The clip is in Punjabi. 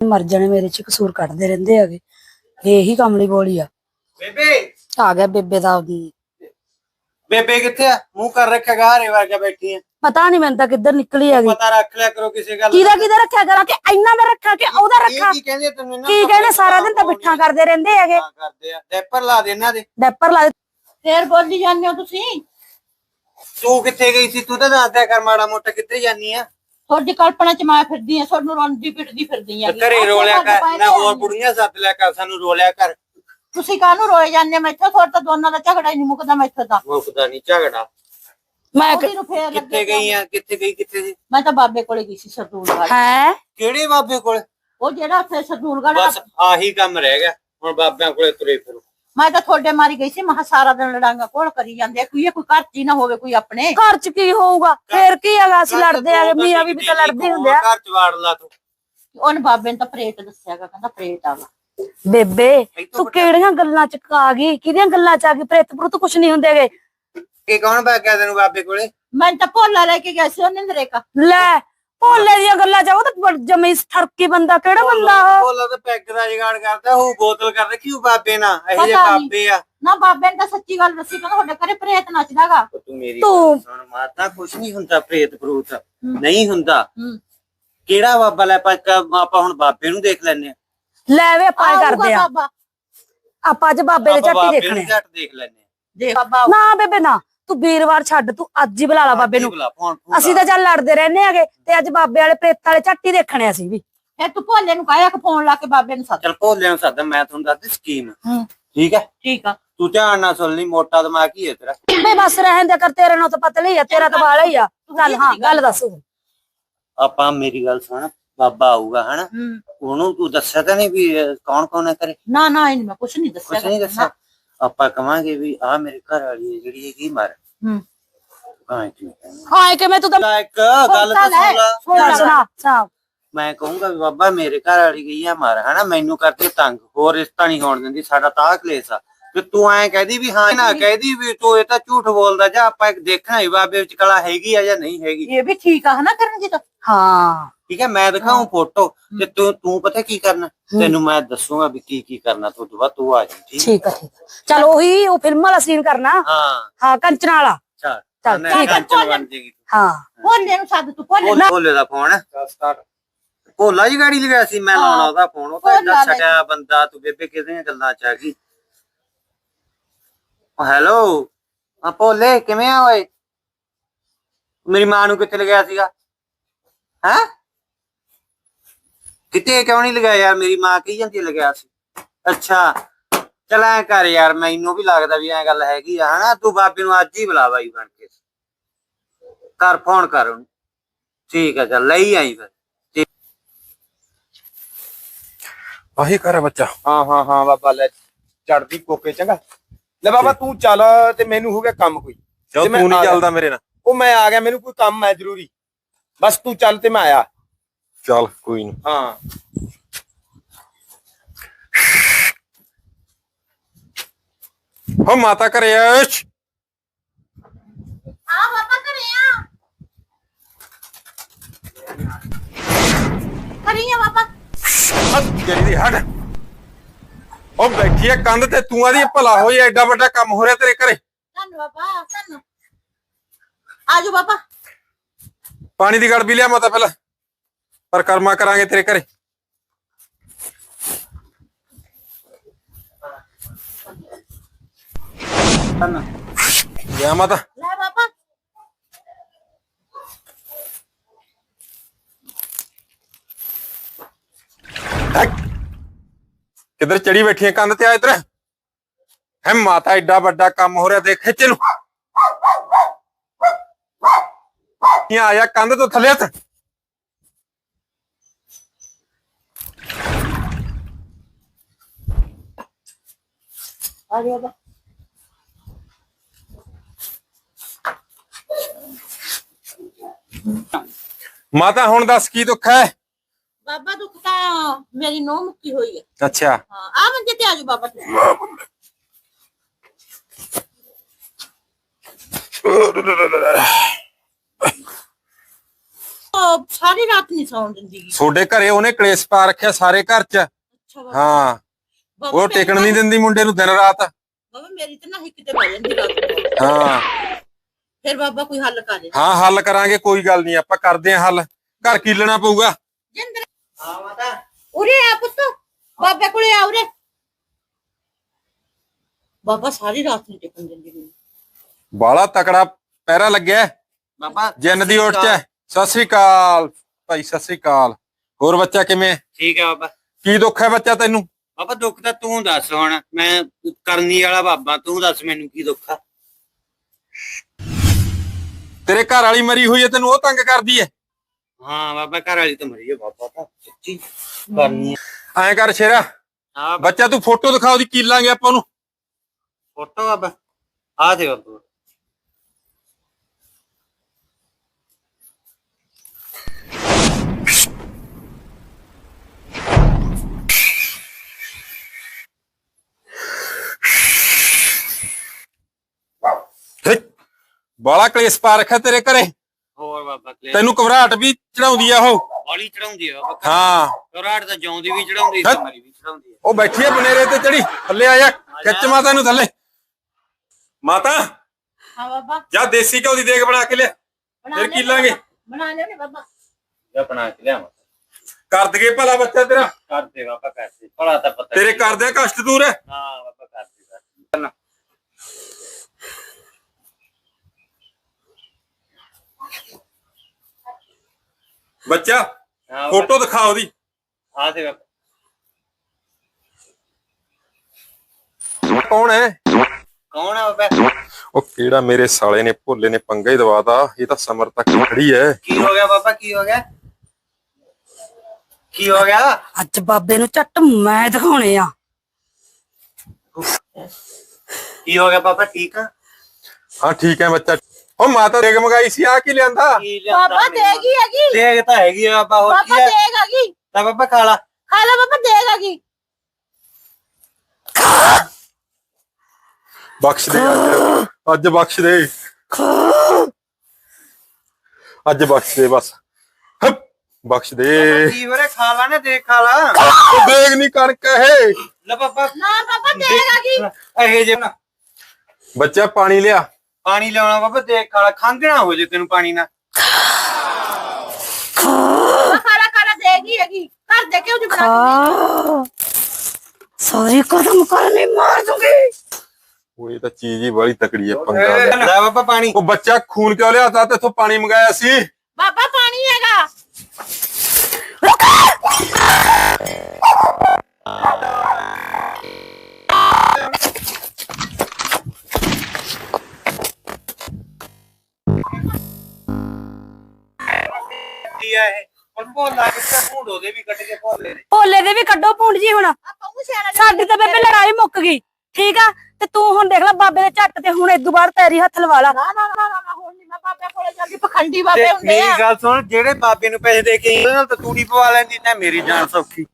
ਮਰ ਜਾਣੇ ਮੇਰੇ ਚ ਕਸੂਰ ਕੱਢਦੇ ਰਹਿੰਦੇ ਹੈਗੇ। ਵੀ ਇਹੀ ਕਮਲੀ ਬੋਲੀ ਆ। ਬੇਬੇ! ਆ ਗਿਆ ਬੇਬੇ ਦਾ ਅਮ, ਬੇਬੇ ਕਿੱਥੇ ਆ? ਮੂੰਹ ਕਰ ਰੱਖਿਆ ਗਾਰੇ ਵਰਗਾ ਬੈਠੀ ਆ। ਪਤਾ ਨਹੀਂ ਮੈਨੂੰ ਤਾਂ ਕਿੱਧਰ ਨਿਕਲੀ ਹੈਗੀ। ਪਤਾ ਰੱਖ ਲਿਆ ਕਰੋ ਕਿਸੇ ਗੱਲ ਕਿਹਦਾ ਕਿਹਦਾ ਰੱਖਿਆ ਕਰਾਂ ਕਿ ਇੰਨਾ ਦਾ ਰੱਖਾਂ ਕਿ ਉਹਦਾ ਇਹ ਰੱਖਾਂ? ਕੀ ਕਹਿੰਦੇ ਤੈਨੂੰ ਇਹਨਾਂ ਕੀ ਨੂੰ? ਕਹਿੰਦੇ ਸਾਰਾ ਦਿਨ ਤਾਂ ਬਿੱਠਾਂ ਕਰਦੇ ਰਹਿੰਦੇ ਹੈਗੇ। ਹਾਂ, ਕਰਦੇ ਆ। ਡੈਪਰ ਲਾ ਦੇ ਇਹਨਾਂ ਦੇ। ਡੈਪਰ ਲਾ ਦੇ। ਫੇਰ ਬੋਲੀ ਜਾਂਦੇ ਹੋ ਤੁਸੀਂ? ਤੂੰ ਕਿੱਥੇ ਗਈ ਸੀ? ਤੂੰ ਤਾਂ ਦੱਸ ਦਿਆ ਕਰ ਮਾੜਾ ਮੋਟਾ ਕਿੱਥੇ ਜਾਨੀ ਆ? ਤੁਹਾਡੀ ਕਲਪਨਾ ਚ ਮੈਂ ਫਿਰਦੀ ਆ ਤੁਹਾਨੂੰ ਰੋਂਦੀ ਪਿੱਟਦੀ ਫਿਰਦੀ ਆ। ਤੇ ਘਰੇ ਰੋਲਿਆ ਕਰ ਨਾ ਹੋਰ ਬੁੜੀਆਂ ਸੱਦ ਲਿਆ ਕਰ ਸਾਨੂੰ ਰੋਲਿਆ ਕਰ। ਤੁਸੀਂ ਕਾਹਨੂੰ ਰੋਏ ਜਾਂਦੇ? ਮੈਥੋਂ ਤੁਹਾਡਾ ਤਾਂ ਦੋਨਾਂ ਦਾ ਝਗੜਾ ਹੀ ਨਹੀਂ ਮੁੱਕਦਾ ਮੈਥੋਂ ਤਾਂ। ਮੁੱਕਦਾ ਨਹੀਂ ਝਗੜਾ। ਮੈਂ ਕਿੱਥੇ ਗਈ ਆ? ਕਿੱਥੇ ਗਈ? ਕਿੱਥੇ ਸੀ? ਮੈਂ ਤਾਂ ਬਾਬੇ ਕੋਲੇ ਗਈ ਸੀ ਸਰਦੂਲ ਵਾਲੇ ਹੈ? ਕਿਹੜੇ ਬਾਬੇ ਕੋਲ? ਉਹ ਜਿਹੜਾ ਉੱਥੇ ਸਰਦੂਲਗੜ੍ਹ ਬਸ ਆਹੀ ਕੰਮ ਰਹਿ ਗਿਆ। ਹੁਣ ਬਾਬਿਆਂ ਕੋਲੇ ਤੁਰੇ ਫਿਰੋ। ਮੈਂ ਤਾਂ ਤੁਹਾਡੇ ਮਾਰੀ ਗਈ ਸੀ ਮਹਾ ਸਾਰਾ ਦਿਨ ਲੜਾਂਗਾ ਕੋਲ ਕਰੀ ਜਾਂਦੇ ਆ। ਕੋਈ ਇਹ ਕੋਈ ਘਰ ਚ ਹੀ ਨਾ ਹੋਵੇ ਕੋਈ ਆਪਣੇ। ਘਰ ਚ ਕੀ ਹੋਊਗਾ? ਫੇਰ ਕੀ ਹੈਗਾ? ਅਸੀਂ ਲੜਦੇ ਆਗੇ ਮੀਆਂ ਵੀ ਤਾਂ ਲੜਦੇ ਹੁੰਦੇ ਆ। ਘਰ ਚ ਵਾੜ ਲਾ ਤੂੰ। ਉਹਨੇ ਬਾਬੇ ਨੇ ਤਾਂ ਪ੍ਰੇਤ ਦੱਸਿਆਗਾ ਕਹਿੰਦਾ ਪ੍ਰੇਤ ਆਗਾ ਬੇਬੇ ਤੂੰ ਕਿਹੜੀਆਂ ਗੱਲਾਂ ਚ ਆ ਗਈ? ਕਿਹਦੀਆਂ ਗੱਲਾਂ ਚ ਆ ਗਈ? ਪ੍ਰੇਤ ਪ੍ਰੁਤ ਕੁਛ ਨਹੀਂ ਹੁੰਦੇਗੇ ਕੀ ਕੌਣ ਬੈ ਗਿਆ ਤੈਨੂੰ ਬਾਬੇ ਕੋਲੇ? ਮੈਂ ਤਾਂ ਭੋਲਾ ਲੈ ਕੇ ਗਿਆ ਸੀ ਉਹਨੇ ਨਰੇਕਾ ਲੈ ਭੋਲੇ ਦੀਆਂ ਗੱਲਾਂ ਚ ਉਹ ਤਾਂ ਜਮੀ ਠਰਕੀ ਬੰਦਾ ਕਿਹੜਾ ਬੰਦਾ ਉਹ? ਬੋਲਾ ਤਾਂ ਪੈਗ ਦਾ ਜਗਾੜ ਕਰਦਾ ਉਹ ਬੋਤਲ ਕਰਦਾ ਕਿਉਂ ਬਾਬੇ ਨਾ ਇਹ ਜੇ। ਬਾਬੇ ਆ। ਨਾ ਬਾਬੇ ਨੇ ਤਾਂ ਸੱਚੀ ਗੱਲ ਦੱਸੀ ਕਹਿੰਦਾ ਤੁਹਾਡੇ ਘਰੇ ਪ੍ਰੇਤ ਨੱਚਦਾਗਾ ਤੂੰ ਮੇਰੀ ਸੁਣ ਮਾਤਾ ਕੁਛ ਨਹੀਂ ਹੁੰਦਾ ਪ੍ਰੇਤ ਪ੍ਰੂਤ। ਨਹੀਂ ਹੁੰਦਾ। ਕਿਹੜਾ ਬਾਬਾ ਲੈ ਆਪਾਂ ਹੁਣ ਬਾਬੇ ਨੂੰ ਦੇਖ ਲੈਨੇ ਆ ਲੈ ਵੇ ਆਪਾਂ ਕਰਦੇ ਆ ਬਾਬਾ। ਆਪਾਂ ਅੱਜ ਬਾਬੇ ਦੇ ਝੱਟੀ ਦੇਖਣੇ ਝੱਟ ਦੇਖ ਲੈਨੇ ਆ ਦੇਖ ਬਾਬਾ ਨਾ ਬੇਬੇ ਨਾ। ਤੂੰ ਵੀਰਵਾਰ ਛੱਡ ਤੂੰ ਅੱਜ ਹੀ ਬੁਲਾ ਲਾ ਬਾਬੇ ਨੂੰ। ਅਸੀਂ ਤਾਂ ਚੱਲ ਲੜਦੇ ਰਹਿੰਦੇ ਆਗੇ ਤੇ ਅੱਜ ਬਾਬੇ ਵਾਲੇ ਪ੍ਰੇਤ ਵਾਲੇ ਝੱਟੀ ਦੇਖਣੇ ਅਸੀਂ ਵੀ। ਫਿਰ ਤੂੰ ਭੋਲੇ ਨੂੰ ਕਾਇਆ ਕਿ ਫੋਨ ਲਾ ਕੇ ਬਾਬੇ ਨੂੰ ਸੱਦ। ਚੱਲ ਭੋਲੇ ਨੂੰ ਸੱਦ ਮੈਂ ਤੁਹਾਨੂੰ ਦੱਸਦੀ ਸਕੀਮ ਹੂੰ। ਠੀਕ ਹੈ? ਠੀਕ ਆ। ਤੂੰ ਧਿਆਨ ਨਾਲ ਸੁਣ ਲਈ ਮੋਟਾ ਦਿਮਾਗ ਹੀ ਹੈ ਤੇਰਾ। ਬੇ ਬਸ ਰਹਿਣ ਦੇ ਕਰ ਤੇਰੇ ਨਾਲ ਤਾਂ ਪਤਾ ਲਈ ਆ ਤੇਰਾ ਤਾਂ ਵਾਲਾ ਹੀ ਆ। ਚੱਲ ਹਾਂ ਗੱਲ ਦੱਸ ਆਪਾਂ ਮੇਰੀ ਗੱਲ ਸੁਣ ਬਾਬਾ ਆਊਗਾ ਹਨਾ? ਹੂੰ। ਉਹਨੂੰ ਤੂੰ ਦੱਸਿਆ ਤਾਂ ਨਹੀਂ ਵੀ ਕੌਣ ਕੌਣ ਹੈ ਕਰੇ ਨਾ ਨਾ ਇਹ ਨੀ ਮੈਂ ਕੁਛ ਨਹੀਂ ਦੱਸਿਆ। ਕੁਛ ਨਹੀਂ ਦੱਸਿਆ? ਆਪਾਂ ਕਵਾਂਗੇ ਵੀ ਆ ਮੇਰੇ ਘਰ ਵਾਲੀ ਹੈ ਜਿਹੜੀ ਹੈਗੀ ਮਰ। ਹੂੰ। ਹਾਂ ਤੂੰ ਤਾਂ ਇੱਕ ਗੱਲ ਤਾਂ ਸੁਣ ਲਾ। ਸੁਣ ਮੈਂ ਕਹੂੰਗਾ ਵੀ ਬਾਬਾ ਮੇਰੇ ਘਰ ਵਾਲੀ ਗਈ ਆ ਮਰ ਹਨਾ? ਮੈਨੂੰ ਕਰਕੇ ਤੰਗ। ਹੋਰ ਰਿਸ਼ਤਾ ਨਹੀਂ ਹੋਣ ਦਿੰਦੀ ਸਾਡਾ ਤਾਂ ਆਹ ਕਲੇਸ਼ ਆ। ਤੇ ਤੂੰ ਐਂ ਕਹਦੀ ਵੀ ਹਾਂ ਨਾ ਕਹਦੀ ਵੀ ਤੂੰ ਇਹ ਤਾਂ ਝੂਠ ਬੋਲਦਾ ਜਾਂ ਆਪਾਂ ਇੱਕ ਦੇਖਣਾ ਹੀ ਬਾਬੇ ਵਿੱਚ ਕਲਾ ਹੈਗੀ ਆ ਜਾਂ ਨਹੀਂ ਹੈਗੀ। ਇਹ ਵੀ ਠੀਕ ਆ ਹਨਾ ਕਰਨਜੀਤ? ਹਾਂ। ਠੀਕ ਹੈ ਮੈਂ ਦਿਖਾਉਂ ਫੋਟੋ ਤੇ ਤੂੰ ਤੂੰ ਪਤਾ ਕੀ ਕਰਨਾ? ਤੈਨੂੰ ਮੈਂ ਦੱਸੂਗਾ ਵੀ ਕੀ ਕੀ ਕਰਨਾ ਤੋਂ ਬਾਅਦ ਤੂੰ ਆ ਜੀ ਠੀਕ ਠੀਕ ਆ ਠੀਕ ਚੱਲ ਉਹੀ ਉਹ ਫਿਲਮ ਵਾਲਾ ਸੀਨ ਕਰਨਾ। ਹਾਂ। ਹਾਂ ਕੰਚਨਾ ਵਾਲਾ। ਚੱਲ ਠੀਕ ਹੈ, ਕੰਚਨ ਬਣ ਜੇਗੀ ਹਾਂ। ਭੋਲੇ ਨੂੰ ਸੱਦ ਤੂੰ ਭੋਲੇ ਭੋਲੇ ਦਾ ਫੋਨ ਸਟਾਰਟ ਭੋਲਾ ਜੀ ਗਾੜੀ ਲਗਾਇਆ ਸੀ ਮੈਂ ਲਾਉਣਾ ਉਹਦਾ ਫੋਨ ਉਹ ਤਾਂ ਲੈ। ਛਟਿਆ ਬੰਦਾ ਤੂੰ ਬੇਬੇ ਕਿਹਦੀਆਂ ਗੱਲਾਂ ਚ ਆ ਗਈ? ਹੈਲੋ? ਆ ਭੋਲੇ ਕਿਵੇਂ ਆ ਓਏ? ਮੇਰੀ ਮਾਂ ਨੂੰ ਕਿੱਥੇ ਲਗਾਇਆ ਸੀਗਾ? ਹੈ? ਕਿਤੇ ਕਿਉਂ ਨਹੀਂ ਲਗਾਇਆ ਯਾਰ? ਮੇਰੀ ਮਾਂ ਕਹੀ ਜਾਂਦੀ ਲਗਾਇਆ ਸੀ। ਅੱਛਾ ਚਲ ਐ ਕਰ ਯਾਰ ਮੈਨੂੰ ਵੀ ਲੱਗਦਾ ਵੀ ਐ ਗੱਲ ਹੈਗੀ ਆ ਹਨਾ? ਤੂੰ ਬਾਬੇ ਨੂੰ ਅੱਜ ਹੀ ਬੁਲਾ ਬਾਈ ਬਣ ਕੇ। ਕਰ ਫੋਨ ਕਰ ਉਹਨੂੰ। ਠੀਕ ਹੈ ਚੱਲ ਲਈ ਆਈ ਫਿਰ। ਆਹੀ ਕਰ ਆ ਬੱਚਾ। ਹਾਂ ਹਾਂ ਹਾਂ ਬਾਬਾ ਲੈ ਚੜਦੀ ਕੋਕੇ ਚੰਗਾ। ਲੈ ਬਾਬਾ ਤੂੰ ਚੱਲ ਤੇ ਮੈਨੂੰ ਹੋ ਗਿਆ ਕੰਮ ਕੋਈ। ਤੇ ਮੈਂ ਤੂੰ ਨਹੀਂ ਆ ਗਿਆ। ਚੱਲਦਾ ਮੇਰੇ ਨਾਲ। ਉਹ ਮੈਂ ਆ ਗਿਆ ਮੈਨੂੰ ਕੋਈ ਕੰਮ ਹੈ ਜ਼ਰੂਰੀ। ਬਸ ਤੂੰ ਚੱਲ ਤੇ ਮੈਂ ਆਇਆ। ਚੱਲ ਕੋਈ ਨਹੀਂ ਹਾਂ। ਹੋ ਮਾਤਾ ਘਰੇ ਆਸ਼ ਆ ਬਾਬਾ ਘਰੇ ਆ। ਕਰੀਏ ਬਾਬਾ ਜਿਹੜੀ ਦੀ ਹੱਡ ਉਹ ਬੈਠੀ ਆ ਕੰਧ ਤੇ ਤੂੰ ਆਦੀ ਭਲਾ ਹੋਈ ਐਡਾ ਵੱਡਾ ਕੰਮ ਹੋ ਰਿਹਾ ਤੇਰੇ ਘਰੇ। ਧੰਨ ਬਾਬਾ ਧੰਨ। ਆਜੋ ਬਾਬਾ ਪਾਣੀ ਦੀ ਗੜ ਵੀ ਲਿਆ ਮਾਤਾ ਪਹਿਲਾਂ। ਪਰ ਕਰਮਾ ਕਰਾਂਗੇ ਤੇਰੇ ਘਰੇ ਗਿਆ ਮਾਤਾ ਲੈ ਬਾਬਾ ਹੈਕ। ਕਿੱਧਰ ਚੜੀ ਬੈਠੀ ਆ ਕੰਧ ਤੇ ਆ ਇਧਰ ਹੈ ਮਾਤਾ ਐਡਾ ਵੱਡਾ ਕੰਮ ਹੋ ਰਿਹਾ ਦੇਖ ਖਿੱਚ ਨੂੰ ਇਹ ਆਇਆ ਕੰਧ ਤੋਂ ਥੱਲੇ ਹੱਥ ਆ ਜਾ ਬਾਬਾ ਮਾਤਾ ਹੁਣ ਦੱਸ ਕੀ ਦੁੱਖ ਹੈ? ਬਾਬਾ ਦੁੱਖ ਤਾਂ ਮੇਰੀ ਨੋਹ ਮੁੱਕੀ ਹੋਈ ਹੈ। ਅੱਛਾ। ਹਾਂ ਆ ਮੰਜੇ ਤੇ ਆਜੋ ਬਾਬਾ ਤੁਸੀਂ। ਉਹ ਸਾਰੀ ਰਾਤ ਨਹੀਂ ਸੌਣ ਦਿੰਦੀ। ਗੀ। ਤੁਹਾਡੇ ਘਰੇ ਉਹਨੇ ਕਲੇਸ਼ ਪਾ ਰੱਖਿਆ ਸਾਰੇ ਘਰ 'ਚ? ਅੱਛਾ ਬਾਬਾ। ਹਾਂ। ਉਹ ਟਿਕਣ ਤਾਂ- ਨਹੀਂ ਦਿੰਦੀ ਮੁੰਡੇ ਨੂੰ ਦਿਨ ਰਾਤ। ਬਾਬਾ ਮੇਰੀ ਤਾਂ ਨਾ ਹੀ ਕਿਤੇ ਬਹਿ ਜਾਂਦੀ ਰਾਤ ਨੂੰ। ਹਾਂ। ਫਿਰ ਬਾਬਾ ਕੋਈ ਹੱਲ ਕਰ। ਦੇ ਹਾਂ ਹੱਲ ਕਰਾਂਗੇ ਕੋਈ ਗੱਲ ਨਹੀਂ ਆਪਾਂ ਕਰਦੇ ਹਾਂ ਹੱਲ। ਘਰ ਕੀਲਣਾ ਪਊਗਾ? ਜਿੰਦਰ। ਹਾਂ ਮਾਤਾ। ਉਰੇ ਆ ਪੁੱਤ। ਬਾਬੇ ਕੋਲੇ ਆ ਉਰੇ। ਬਾਬਾ ਸਾਰੀ ਰਾਤ ਨਹੀਂ ਟਿਕਣ ਦਿੰਦੀ ਮੈਨੂੰ। ਬਾਲਾ ਤਕੜਾ ਪਹਿਰਾ ਲੱਗਿਆ ਹੈ। ਬਾਬਾ ਜਿੰਨ ਦੀ ਓਟ 'ਚ ਹੈ। ਸਤਿ ਸ੍ਰੀ ਅਕਾਲ। ਭਾਈ ਸਤਿ ਸ੍ਰੀ ਅਕਾਲ। ਹੋਰ ਬੱਚਾ ਕਿਵੇਂ? ਹੈ? ਠੀਕ ਹੈ ਬਾਬਾ। ਕੀ ਦੁੱਖ ਹੈ ਬੱਚਾ ਤੈਨੂੰ? ਬਾਬਾ ਦੁੱਖ ਤਾਂ ਤੂੰ ਦੱਸ ਹੁਣ ਮੈਂ ਕਰਨੀ ਵਾਲਾ ਬਾਬਾ ਤੂੰ ਦੱਸ ਮੈਨੂੰ ਕੀ ਦੁੱਖ ਆ? ਤੇਰੇ ਘਰ ਵਾਲੀ ਮਰੀ ਹੋਈ ਹੈ ਤੈਨੂੰ ਉਹ ਤੰਗ ਕਰਦੀ ਹੈ? ਹਾਂ ਬਾਬਾ ਘਰ ਵਾਲੀ ਤਾਂ ਮਰੀ ਹੈ ਬਾਬਾ ਤਾਂ ਸੱਚੀ ਕਰਨੀ ਐਂ ਕਰ ਸ਼ੇਰਾ ਹਾਂ ਬੱਚਾ ਤੂੰ ਫੋਟੋ ਦਿਖਾ ਉਹਦੀ ਕੀਲਾਂਗੇ ਆਪਾਂ ਨੂੰ ਫੋਟੋ ਬਾਬਾ ਆ ਦੇ ਬਾਬਾ ਬਾਲਾ ਕਲੇਸ਼ ਪਾ ਰੱਖਿਆ ਤੇਰੇ ਘਰੇ। ਹੋਰ ਬਾਬਾ ਕਲੇ ਤੈਨੂੰ ਘਬਰਾਹਟ ਵੀ ਚੜਾਉਂਦੀ ਆ ਉਹ। ਹੌਲੀ ਚੜਾਉਂਦੀ ਆ ਬਾਬਾ। ਹਾਂ। ਘਰਾੜ ਤਾਂ ਜਿਉਂਦੀ ਵੀ ਚੜਾਉਂਦੀ ਹੈਂ? ਮਰੀ ਵੀ ਚੜਾਉਂਦੀ ਆ। ਉਹ ਬੈਠੀ ਹੈ ਬਨੇਰੇ ਤੇ ਚੜੀ। ਥੱਲੇ ਆ ਜਾ। ਖਿੱਚ ਮਾਤਾ ਨੂੰ ਥੱਲੇ। ਮਾਤਾ ਹਾਂ ਬਾਬਾ। ਜਾ ਦੇਸੀ ਘਿਓ ਦੀ ਦੇਗ ਬਣਾ ਕੇ ਲਿਆ। ਬਣਾ ਫਿਰ ਲਿਆ ਕੀ ਲਾਂਗੇ? ਬਾਬਾ, ਬਣਾ ਲਿਆ ਬਾਬਾ। ਜਾ ਬਣਾ ਕੇ ਲਿਆਵਾਂ ਕਰ ਦਗੇ ਭਲਾ ਬੱਚਾ ਤੇਰਾ। ਕਰ ਦੇ ਬਾਬਾ ਕਰ ਦੇ। ਭਲਾ ਤਾਂ ਪਤਾ ਤੇਰੇ ਨਹੀਂ। ਕਰਦਿਆਂ ਕਸ਼ਟ ਦੂਰ ਹੈ ਹਾਂ ਬਾਬਾ ਕਰ ਦੇ ਕਰ ਦੇ। ਬੱਚਾ ਹਾਂ ਫੋਟੋ ਦਿਖਾ ਉਹਦੀ। ਆ ਦੇ ਬਾਬਾ ਕੌਣ ਹੈ? ਕੌਣ ਆ ਬਾਬਾ ਉਹ ਕਿਹੜਾ ਮੇਰੇ ਸਾਲੇ ਨੇ ਭੋਲੇ ਨੇ ਪੰਗਾ ਹੀ ਦਵਾਤਾ ਇਹ ਤਾਂ ਸਮਰ ਤੱਕ ਖੜੀ ਹੈ। ਕੀ ਹੋ ਗਿਆ ਬਾਬਾ ਕੀ ਹੋ ਗਿਆ? ਕੀ ਹੋ ਗਿਆ? ਅੱਜ ਬਾਬੇ ਨੂੰ ਝੱਟ ਮੈਂ ਦਿਖਾਉਣੇ ਆ। ਕੀ ਹੋ ਗਿਆ ਬਾਬਾ ਠੀਕ ਆ? ਹਾਂ ਠੀਕ ਹੈ ਬੱਚਾ ਉਹ ਮਾਤਾ ਦੇਗ ਮੰਗਾਈ ਸੀ ਆ ਕੀ ਲਿਆਂਦਾ ਕੀ ਲਿਆਂਦਾ ਬਾਬਾ ਮੈਨੂੰ? ਦੇਗੀ ਹੈਗੀ ਦੇਗ ਤਾਂ ਹੈਗੀ ਆ ਬਾਬਾ ਹੋਰ ਕੀ ਬਾਬਾ ਹੈ ਦੇਗ ਹੈਗੀ ਤਾਂ ਬਾਬਾ ਖਾ ਲਾ ਖਾ ਲੈ ਬਾਬਾ ਦੇਗ ਹੈਗੀ ਬਖਸ਼ ਦੇ ਅੱਜ ਅੱਜ ਬਖਸ਼ ਦੇ ਅੱਜ ਬਖਸ਼ ਦੇ ਬਸ ਹਪ, ਬਖਸ਼ ਦੇ ਬਾਬਾ ਕੀ ਹੋ ਰਿਹਾ ਖਾ ਲਾ ਨਾ ਦੇਖ ਖਾ ਲਾ ਉਹ ਦੇਗ ਨਹੀਂ ਕਣਕ ਹੈ ਲੈ ਬਾਬਾ ਨਾ ਬਾਬਾ ਦੇਗ ਹੈਗੀ ਇਹ ਜੇ ਨਾ ਬੱਚਾ ਪਾਣੀ ਲਿਆ ਪਾਣੀ ਲਿਆਉਣਾ ਬਾਬਾ ਦੇਖ ਖਾ ਲਾ ਖੰਘ ਨਾ ਹੋ ਜੇ ਤੈਨੂੰ ਪਾਣੀ ਨਾਲ। ਖਾਲਾ ਖਾਲਾ ਦੇਗ ਹੈਗੀ। ਘਰ ਦੇ ਕੇ ਉਹਦੀ ਬਣਾ ਆ ਸਾਰੀ ਕਦਮ ਕਰਨੇ ਮਾਰ ਦੂੰਗੀ। ਉਹ ਇਹ ਤਾਂ ਚੀਜ਼ ਹੀ ਬੜੀ ਤਕੜੀ ਹੈ ਪੰਗਾ ਲਿਆ। ਲੈ ਬਾਬਾ ਪਾਣੀ। ਉਹ ਬੱਚਾ ਖੂਨ ਕਿਉਂ ਲਿਆਤਾ ਤੇ? ਇਥੋਂ ਪਾਣੀ ਮੰਗਾਇਆ ਸੀ। ਬਾਬਾ ਪਾਣੀ ਹੈਗਾ। ਉਹਦੇ ਵੀ ਕੱਢ ਕੇ ਭੋਲੇ ਦੇ ਵੀ ਕੱਢੋ ਭੁੰਡ ਜੀ ਹੁਣ। ਆਪਾਂ ਉਹ ਸਿਆਣਾ ਸਾਡੀ ਤਾਂ ਬੇਬੇ ਲੜਾਈ ਮੁੱਕ ਗਈ। ਠੀਕ ਆ? ਤੇ ਤੂੰ ਹੁਣ ਦੇਖ ਲੈ ਬਾਬੇ ਦੇ ਝੱਟ ਤੇ ਹੁਣ ਇਦੋਂ ਬਾਅਦ ਪੈਰੀ ਹੱਥ ਲਵਾ ਲਾ। ਨਾ ਨਾ ਨਾ ਨਾ ਹੁਣ ਨਹੀਂ ਮੈਂ ਬਾਬੇ ਕੋਲੇ ਜਾਂਦੀ ਪਖੰਡੀ ਬਾਬੇ ਹੁੰਦੇ ਆ। ਮੇਰੀ ਗੱਲ ਸੁਣ ਜਿਹੜੇ ਬਾਬੇ ਨੂੰ ਪੈਸੇ ਦੇ ਕੇ ਨਾਲ ਤਾਂ ਤੂੜੀ ਪਵਾ ਲੈਂਦੀ ਤਾਂ ਮੇਰੀ ਜਾਨ ਸੌਖੀ।